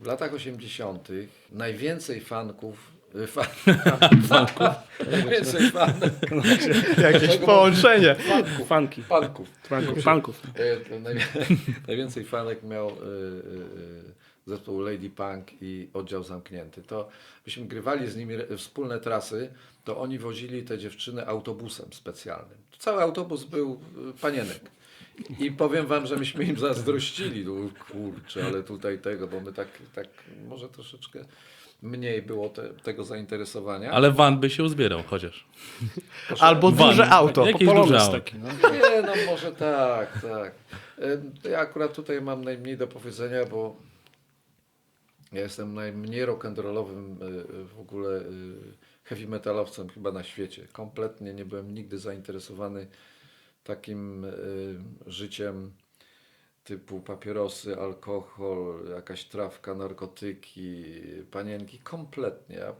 W latach 80. najwięcej fanków. y, Fan, fanków? najwięcej fanów. Jakieś połączenie. Fanków. Fanki. Fanków. Fanków. Fanków. E, najwięcej fanek miał e, e, zespół Lady Punk i oddział zamknięty. To byśmy grywali z nimi wspólne trasy, to oni wozili te dziewczyny autobusem specjalnym. Cały autobus był panienek. I powiem wam, że myśmy im zazdrościli. No, kurczę, ale tutaj tego, bo my tak, tak może troszeczkę mniej było te, tego zainteresowania. Ale van by się uzbierał chociaż. Albo Van. duże auto. Jakieś duże auto. taki. No. Nie, no może tak, tak. E, Ja akurat tutaj mam najmniej do powiedzenia, bo ja jestem najmniej rock'n'rollowym e, w ogóle e, heavy metalowcem chyba na świecie. Kompletnie nie byłem nigdy zainteresowany takim e, życiem typu papierosy, alkohol, jakaś trawka, narkotyki, panienki. Kompletnie. Ja